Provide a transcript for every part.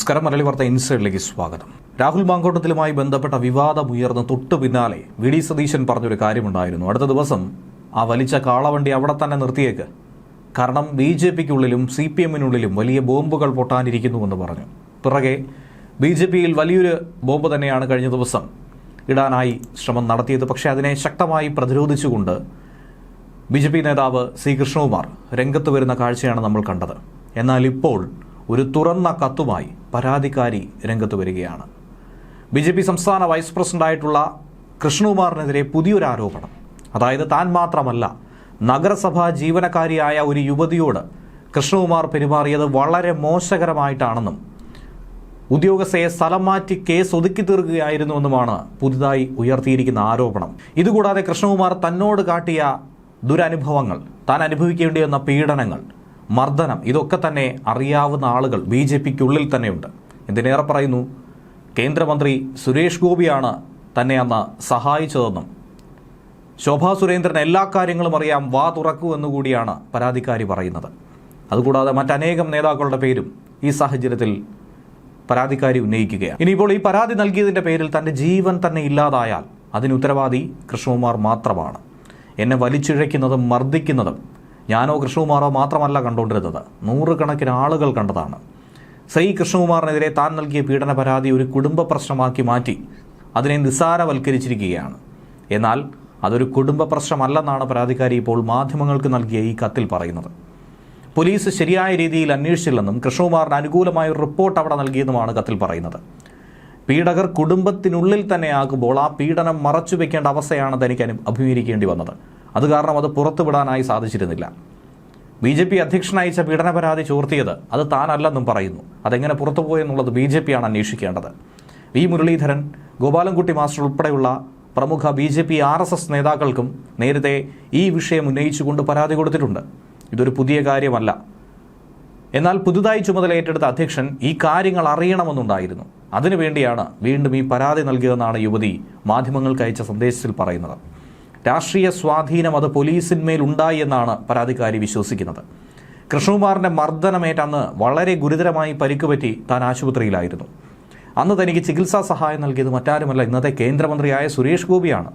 നമസ്കാരം. മലയാളി വാർത്ത ഇൻസൈഡിലേക്ക് സ്വാഗതം. രാഹുൽ മാങ്കോട്ടത്തിലുമായി ബന്ധപ്പെട്ട വിവാദം ഉയർന്ന തൊട്ടു പിന്നാലെ വി ഡി സതീശൻ പറഞ്ഞൊരു കാര്യമുണ്ടായിരുന്നു. അടുത്ത ദിവസം ആ വലിച്ച കാളവണ്ടി അവിടെ തന്നെ നിർത്തിയേക്ക്. കാരണം ബി ജെ പിക്കുള്ളിലും സി പി എമ്മിനുള്ളിലും വലിയ ബോംബുകൾ പൊട്ടാനിരിക്കുന്നുവെന്ന് പറഞ്ഞു. പിറകെ ബി ജെ പിയിൽ വലിയൊരു ബോംബ് തന്നെയാണ് കഴിഞ്ഞ ദിവസം ഇടാനായി ശ്രമം നടത്തിയത്. പക്ഷേ അതിനെ ശക്തമായി പ്രതിരോധിച്ചുകൊണ്ട് ബി ജെ പി നേതാവ് സി കൃഷ്ണകുമാർ രംഗത്ത് വരുന്ന കാഴ്ചയാണ് നമ്മൾ കണ്ടത്. എന്നാൽ ഇപ്പോൾ ഒരു തുറന്ന കത്തുമായി പരാതിക്കാരി രംഗത്ത് വരികയാണ്. ബി ജെ പി സംസ്ഥാന വൈസ് പ്രസിഡന്റായിട്ടുള്ള കൃഷ്ണകുമാറിനെതിരെ പുതിയൊരു ആരോപണം. അതായത് താൻ മാത്രമല്ല നഗരസഭാ ജീവനക്കാരിയായ ഒരു യുവതിയോട് കൃഷ്ണകുമാർ പെരുമാറിയത് വളരെ മോശകരമായിട്ടാണെന്നും ഉദ്യോഗസ്ഥയെ സ്ഥലം മാറ്റി കേസ് ഒതുക്കി തീർക്കുകയായിരുന്നുവെന്നുമാണ് പുതുതായി ഉയർത്തിയിരിക്കുന്ന ആരോപണം. ഇതുകൂടാതെ കൃഷ്ണകുമാർ തന്നോട് കാട്ടിയ ദുരനുഭവങ്ങൾ താൻ അനുഭവിക്കേണ്ടി വന്ന പീഡനങ്ങൾ മർദ്ദനം. ഇതൊക്കെ തന്നെ അറിയാവുന്ന ആളുകൾ ബി ജെ പിക്കുള്ളിൽ തന്നെയുണ്ട്. എന്തിനേറെ പറയുന്നു? കേന്ദ്രമന്ത്രി സുരേഷ് ഗോപിയാണ് തന്നെ അന്ന് സഹായിച്ചതെന്നും. ശോഭാ സുരേന്ദ്രൻ എല്ലാ കാര്യങ്ങളും അറിയാം വാ തുറക്കൂ എന്നുകൂടിയാണ് പരാതിക്കാരി പറയുന്നത്. അതുകൂടാതെ മറ്റനേകം നേതാക്കളുടെ പേരും ഈ സാഹചര്യത്തിൽ പരാതിക്കാരി ഉന്നയിക്കുകയാണ്. ഇനിയിപ്പോൾ ഈ പരാതി നൽകിയതിന്റെ പേരിൽ തന്റെ ജീവൻ തന്നെ ഇല്ലാതായാൽ അതിന് ഉത്തരവാദി കൃഷ്ണകുമാർ മാത്രമാണ്. എന്നെ വലിച്ചിഴയ്ക്കുന്നതും മർദ്ദിക്കുന്നതും ഞാനോ കൃഷ്ണകുമാറോ മാത്രമല്ല കണ്ടുകൊണ്ടിരുന്നത്. നൂറുകണക്കിന് ആളുകൾ കണ്ടതാണ്. ശ്രീ കൃഷ്ണകുമാറിനെതിരെ താൻ നൽകിയ പീഡന പരാതി ഒരു കുടുംബ പ്രശ്നമാക്കി മാറ്റി. അതിനെ നിസ്സാരവൽക്കരിച്ചിരിക്കുകയാണ്. എന്നാൽ അതൊരു കുടുംബ പ്രശ്നമല്ലെന്നാണ് പരാതിക്കാരി ഇപ്പോൾ മാധ്യമങ്ങൾക്ക് നൽകിയ ഈ കത്തിൽ പറയുന്നത്. പോലീസ് ശരിയായ രീതിയിൽ അന്വേഷിച്ചില്ലെന്നും കൃഷ്ണകുമാറിന് അനുകൂലമായ ഒരു റിപ്പോർട്ട് അവിടെ നൽകിയെന്നുമാണ് കത്തിൽ പറയുന്നത്. പീഡകർ കുടുംബത്തിനുള്ളിൽ തന്നെ ആകുമ്പോൾ ആ പീഡനം മറച്ചു വയ്ക്കേണ്ട അവസ്ഥയാണ് തനിക്ക് അനു അഭിമുഖീകരിക്കേണ്ടി വന്നത്. അത് കാരണം അത് പുറത്തുവിടാനായി സാധിച്ചിരുന്നില്ല. ബി ജെ പി അധ്യക്ഷനയച്ച പീഡന പരാതി ചോർത്തിയത് അത് താനല്ലെന്നും പറയുന്നു. അതെങ്ങനെ പുറത്തുപോയെന്നുള്ളത് ബി ജെ പിയാണ് അന്വേഷിക്കേണ്ടത്. വി മുരളീധരൻ ഗോപാലൻകുട്ടി മാസ്റ്റർ ഉൾപ്പെടെയുള്ള പ്രമുഖ B J P R S S നേതാക്കൾക്കും നേരത്തെ ഈ വിഷയം ഉന്നയിച്ചുകൊണ്ട് പരാതി കൊടുത്തിട്ടുണ്ട്. ഇതൊരു പുതിയ കാര്യമല്ല. എന്നാൽ പുതുതായി ചുമതല ഏറ്റെടുത്ത അധ്യക്ഷൻ ഈ കാര്യങ്ങൾ അറിയണമെന്നുണ്ടായിരുന്നു. അതിനുവേണ്ടിയാണ് വീണ്ടും ഈ പരാതി നൽകിയതെന്നാണ് യുവതി മാധ്യമങ്ങൾക്ക് അയച്ച സന്ദേശത്തിൽ പറയുന്നത്. രാഷ്ട്രീയ സ്വാധീനം അത് പോലീസിന്മേൽ ഉണ്ടായി എന്നാണ് പരാതിക്കാരി വിശ്വസിക്കുന്നത്. കൃഷ്ണകുമാറിന്റെ മർദ്ദനമേറ്റന്ന് വളരെ ഗുരുതരമായി പരിക്കുപറ്റി താൻ ആശുപത്രിയിലായിരുന്നു. അന്ന് തനിക്ക് ചികിത്സാ സഹായം നൽകിയത് മറ്റാരുമല്ല ഇന്നത്തെ കേന്ദ്രമന്ത്രിയായ സുരേഷ് ഗോപിയാണ്.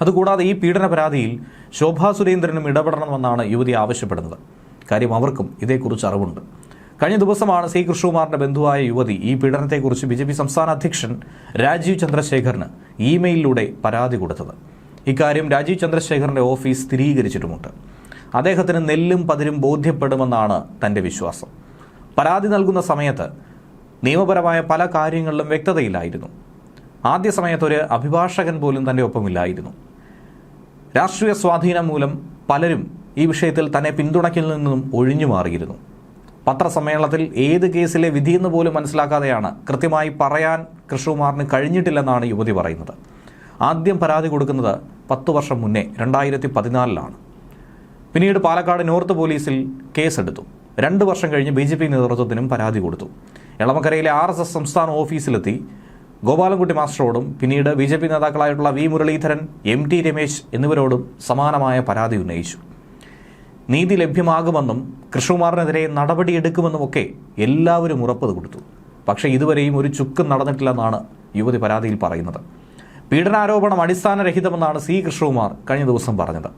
അതുകൂടാതെ ഈ പീഡന പരാതിയിൽ ശോഭാ സുരേന്ദ്രനും ഇടപെടണമെന്നാണ് യുവതി ആവശ്യപ്പെടുന്നത്. കാര്യം അവർക്കും ഇതേക്കുറിച്ച് അറിവുണ്ട്. കഴിഞ്ഞ ദിവസമാണ് സി കൃഷ്ണകുമാറിന്റെ ബന്ധുവായ യുവതി ഈ പീഡനത്തെക്കുറിച്ച് ബി ജെ പി സംസ്ഥാന അധ്യക്ഷൻ രാജീവ് ചന്ദ്രശേഖറിന് ഇമെയിലിലൂടെ പരാതി കൊടുത്തത്. ഇക്കാര്യം രാജീവ് ചന്ദ്രശേഖറിന്റെ ഓഫീസ് സ്ഥിരീകരിച്ചിട്ടുമുണ്ട്. അദ്ദേഹത്തിന് നെല്ലും പതിരും ബോധ്യപ്പെടുമെന്നാണ് തന്റെ വിശ്വാസം. പരാതി നൽകുന്ന സമയത്ത് നിയമപരമായ പല കാര്യങ്ങളിലും വ്യക്തതയില്ലായിരുന്നു. ആദ്യ സമയത്തൊരു അഭിഭാഷകൻ പോലും തന്റെ ഒപ്പമില്ലായിരുന്നു. രാഷ്ട്രീയ സ്വാധീനം മൂലം പലരും ഈ വിഷയത്തിൽ തന്നെ പിന്തുണയ്ക്കിൽ നിന്നും ഒഴിഞ്ഞു മാറിയിരുന്നു. പത്രസമ്മേളനത്തിൽ ഏത് കേസിലെ വിധിയെന്ന് പോലും മനസ്സിലാക്കാതെയാണ് കൃത്യമായി പറയാൻ കൃഷ്ണകുമാറിന് കഴിഞ്ഞിട്ടില്ലെന്നാണ് യുവതി പറയുന്നത്. ആദ്യം പരാതി കൊടുക്കുന്നത് പത്ത് വർഷം മുന്നേ രണ്ടായിരത്തി പതിനാലിലാണ് പിന്നീട് പാലക്കാട് നോർത്ത് പോലീസിൽ കേസെടുത്തു. രണ്ട് വർഷം കഴിഞ്ഞ് ബി ജെ പി നേതൃത്വത്തിനും പരാതി കൊടുത്തു. എളമക്കരയിലെ ആർ എസ് എസ് സംസ്ഥാന ഓഫീസിലെത്തി. ഗോപാലൻകുട്ടി മാസ്റ്ററോടും പിന്നീട് B J P നേതാക്കളായിട്ടുള്ള V Muraleedharan M T Ramesh എന്നിവരോടും സമാനമായ പരാതി ഉന്നയിച്ചു. നീതി ലഭ്യമാകുമെന്നും കൃഷ്ണകുമാറിനെതിരെ നടപടിയെടുക്കുമെന്നുമൊക്കെ എല്ലാവരും ഉറപ്പ് കൊടുത്തു പക്ഷേ ഇതുവരെയും ഒരു ചുക്കും നടന്നിട്ടില്ലെന്നാണ് യുവതി പരാതിയിൽ പറയുന്നത്. പീഡനാരോപണം അടിസ്ഥാനരഹിതമെന്നാണ് സി കൃഷ്ണകുമാർ കഴിഞ്ഞ ദിവസം പറഞ്ഞത്.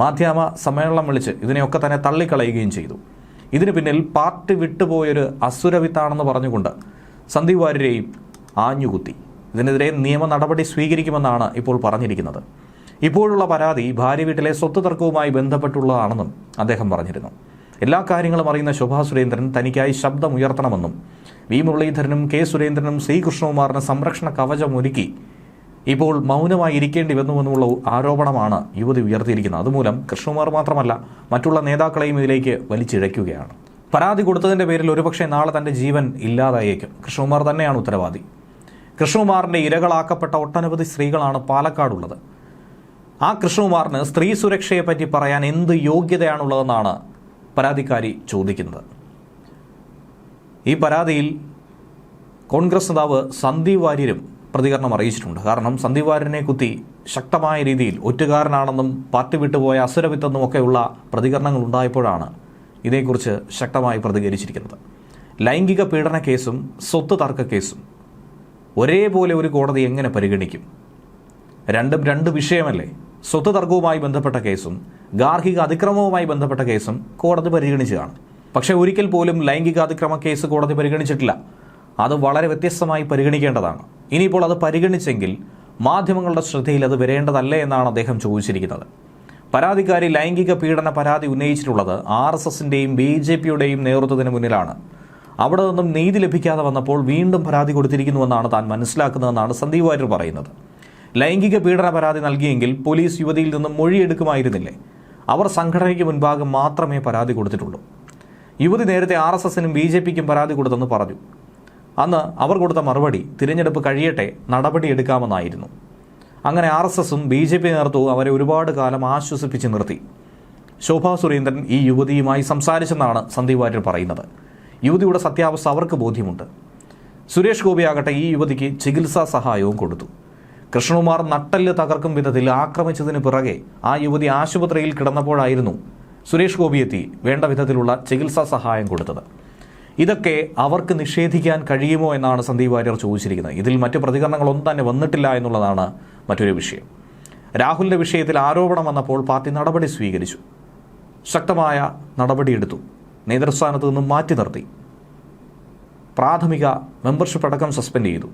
മാധ്യമ സമ്മേളനം വിളിച്ച് ഇതിനെയൊക്കെ തന്നെ തള്ളിക്കളയുകയും ചെയ്തു. ഇതിനു പിന്നിൽ പാർട്ടി വിട്ടുപോയൊരു അസുരവിത്താണെന്ന് പറഞ്ഞുകൊണ്ട് സന്ദീപ് വാര്യരെയും ആഞ്ഞുകുത്തി. ഇതിനെതിരെ നിയമ നടപടി സ്വീകരിക്കുമെന്നാണ് ഇപ്പോൾ പറഞ്ഞിരിക്കുന്നത്. ഇപ്പോഴുള്ള പരാതി ഭാര്യ വീട്ടിലെ സ്വത്ത് തർക്കവുമായി ബന്ധപ്പെട്ടുള്ളതാണെന്നും അദ്ദേഹം പറഞ്ഞിരുന്നു. എല്ലാ കാര്യങ്ങളും അറിയുന്ന ശോഭാ സുരേന്ദ്രൻ തനിക്കായി ശബ്ദമുയർത്തണമെന്നും വി മുരളീധരനും കെ സുരേന്ദ്രനും സി കൃഷ്ണകുമാറിന് സംരക്ഷണ കവചം ഒരുക്കി ഇപ്പോൾ മൗനമായി ഇരിക്കേണ്ടി വന്നുവെന്നുള്ള ആരോപണമാണ് യുവതി ഉയർത്തിയിരിക്കുന്നത്. അതുമൂലം കൃഷ്ണകുമാർ മാത്രമല്ല മറ്റുള്ള നേതാക്കളെയും ഇതിലേക്ക് വലിച്ചിഴയ്ക്കുകയാണ്. പരാതി കൊടുത്തതിന്റെ പേരിൽ ഒരുപക്ഷെ നാളെ തന്റെ ജീവൻ ഇല്ലാതായേക്കും. കൃഷ്ണകുമാർ തന്നെയാണ് ഉത്തരവാദി. കൃഷ്ണകുമാറിന്റെ ഇരകളാക്കപ്പെട്ട ഒട്ടനവധി സ്ത്രീകളാണ് പാലക്കാടുള്ളത്. ആ കൃഷ്ണകുമാറിന് സ്ത്രീ സുരക്ഷയെപ്പറ്റി പറയാൻ എന്ത് യോഗ്യതയാണുള്ളതെന്നാണ് പരാതിക്കാരി ചോദിക്കുന്നത്. ഈ പരാതിയിൽ കോൺഗ്രസ് നേതാവ് സന്ദീപ് വാര്യരും പ്രതികരണം അറിയിച്ചിട്ടുണ്ട്. കാരണം സന്ദീപ് വാര്യനെ കുത്തി ശക്തമായ രീതിയിൽ ഒറ്റുകാരനാണെന്നും പാർട്ടി വിട്ടുപോയ അസുരവിത്തെന്നും ഒക്കെയുള്ള പ്രതികരണങ്ങൾ ഉണ്ടായപ്പോഴാണ് ഇതേക്കുറിച്ച് ശക്തമായി പ്രതികരിച്ചിരിക്കുന്നത്. ലൈംഗിക പീഡന കേസും സ്വത്ത് തർക്ക കേസും ഒരേപോലെ ഒരു കോടതി എങ്ങനെ പരിഗണിക്കും? രണ്ടും രണ്ട് വിഷയമല്ലേ? സ്വത്ത് തർക്കവുമായി ബന്ധപ്പെട്ട കേസും ഗാർഹിക അതിക്രമവുമായി ബന്ധപ്പെട്ട കേസും കോടതി പരിഗണിച്ചതാണ്. പക്ഷേ ഒരിക്കൽ പോലും ലൈംഗിക അതിക്രമ കേസ് കോടതി പരിഗണിച്ചിട്ടില്ല. അത് വളരെ വ്യത്യസ്തമായി പരിഗണിക്കേണ്ടതാണ്. ഇനിയിപ്പോൾ അത് പരിഗണിച്ചെങ്കിൽ മാധ്യമങ്ങളുടെ ശ്രദ്ധയിൽ അത് വരേണ്ടതല്ലേ എന്നാണ് അദ്ദേഹം ചോദിച്ചിരിക്കുന്നത്. പരാതിക്കാരി ലൈംഗിക പീഡന പരാതി ഉന്നയിച്ചിട്ടുള്ളത് ആർ എസ് എസിന്റെയും ബി ജെ പിയുടെയും നേതൃത്വത്തിന് മുന്നിലാണ്. അവിടെ നിന്നും നീതി ലഭിക്കാതെ വന്നപ്പോൾ വീണ്ടും പരാതി കൊടുത്തിരിക്കുന്നുവെന്നാണ് താൻ മനസ്സിലാക്കുന്നതെന്നാണ് സന്ദീപ് വാര്യർ പറയുന്നത്. ലൈംഗിക പീഡന പരാതി നൽകിയെങ്കിൽ പോലീസ് യുവതിയിൽ നിന്നും മൊഴിയെടുക്കുമായിരുന്നില്ലേ? അവർ സംഘടനയ്ക്ക് മുൻപാകെ മാത്രമേ പരാതി കൊടുത്തിട്ടുള്ളൂ. യുവതി നേരത്തെ ആർ എസ് എസിനും ബി ജെ പിക്കും പരാതി കൊടുത്തെന്ന് പറഞ്ഞു. അന്ന് അവർ കൊടുത്ത മറുപടി തിരഞ്ഞെടുപ്പ് കഴിയട്ടെ നടപടിയെടുക്കാമെന്നായിരുന്നു. അങ്ങനെ ആർ എസ് എസും ബി ജെ പി നേതൃത്വവും അവരെ ഒരുപാട് കാലം ആശ്വസിപ്പിച്ച് നിർത്തി. ശോഭാ സുരേന്ദ്രൻ ഈ യുവതിയുമായി സംസാരിച്ചെന്നാണ് സന്ദീപ് വാര്യർ പറയുന്നത്. യുവതിയുടെ സത്യാവസ്ഥ അവർക്ക് ബോധ്യമുണ്ട്. സുരേഷ് ഗോപിയാകട്ടെ ഈ യുവതിക്ക് ചികിത്സാ സഹായവും കൊടുത്തു. കൃഷ്ണകുമാർ നട്ടൽ തകർക്കും വിധത്തിൽ ആക്രമിച്ചതിന് പിറകെ ആ യുവതി ആശുപത്രിയിൽ കിടന്നപ്പോഴായിരുന്നു സുരേഷ് ഗോപിയെത്തി വേണ്ട വിധത്തിലുള്ള ചികിത്സാ സഹായം കൊടുത്തത്. ഇതൊക്കെ അവർക്ക് നിഷേധിക്കാൻ കഴിയുമോ എന്നാണ് സന്ദീപ് വാര്യർ ചോദിച്ചിരിക്കുന്നത്. ഇതിൽ മറ്റു പ്രതികരണങ്ങളൊന്നും തന്നെ വന്നിട്ടില്ല എന്നുള്ളതാണ് മറ്റൊരു വിഷയം. രാഹുലിന്റെ വിഷയത്തിൽ ആരോപണം വന്നപ്പോൾ പാർട്ടി നടപടി സ്വീകരിച്ചു. ശക്തമായ നടപടിയെടുത്തു നേതൃസ്ഥാനത്ത് നിന്നും മാറ്റി നിർത്തി. പ്രാഥമിക മെമ്പർഷിപ്പ് അടക്കം സസ്പെൻഡ് ചെയ്തു.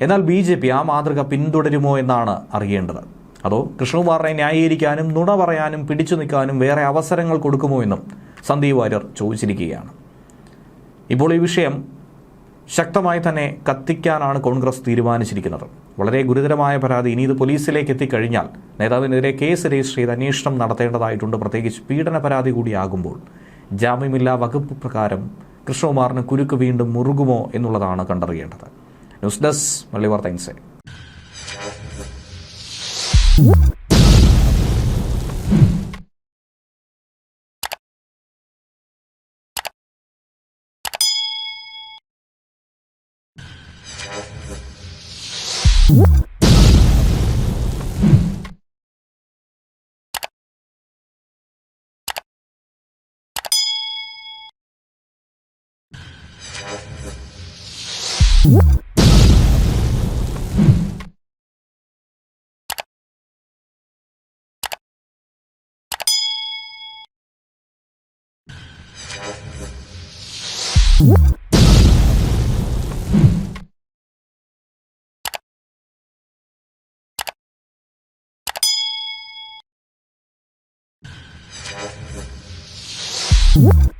എന്നാൽ ബി ജെ പി ആ മാതൃക പിന്തുടരുമോ എന്നാണ് അറിയേണ്ടത്. അതോ കൃഷ്ണകുമാറിനെ ന്യായീകരിക്കാനും നുണ പറയാനും പിടിച്ചു നിൽക്കാനും വേറെ അവസരങ്ങൾ കൊടുക്കുമോ എന്നും സന്ദീപ് വാര്യർ ചോദിച്ചിരിക്കുകയാണ്. ഇപ്പോൾ ഈ വിഷയം ശക്തമായി തന്നെ കത്തിക്കാനാണ് കോൺഗ്രസ് തീരുമാനിച്ചിരിക്കുന്നത്. വളരെ ഗുരുതരമായ പരാതി. ഇനി ഇത് പോലീസിലേക്ക് എത്തിക്കഴിഞ്ഞാൽ നേതാവിനെതിരെ കേസ് രജിസ്റ്റർ ചെയ്ത് അന്വേഷണം നടത്തേണ്ടതായിട്ടുണ്ട്. പ്രത്യേകിച്ച് പീഡന പരാതി കൂടിയാകുമ്പോൾ ജാമ്യമില്ലാ വകുപ്പ് പ്രകാരം കൃഷ്ണകുമാറിന് കുരുക്ക് വീണ്ടും മുറുകുമോ എന്നുള്ളതാണ് കണ്ടറിയേണ്ടത്. ന്യൂസ് ഡെസ്ക് മള്ളിവാർത്ത Whoop! What?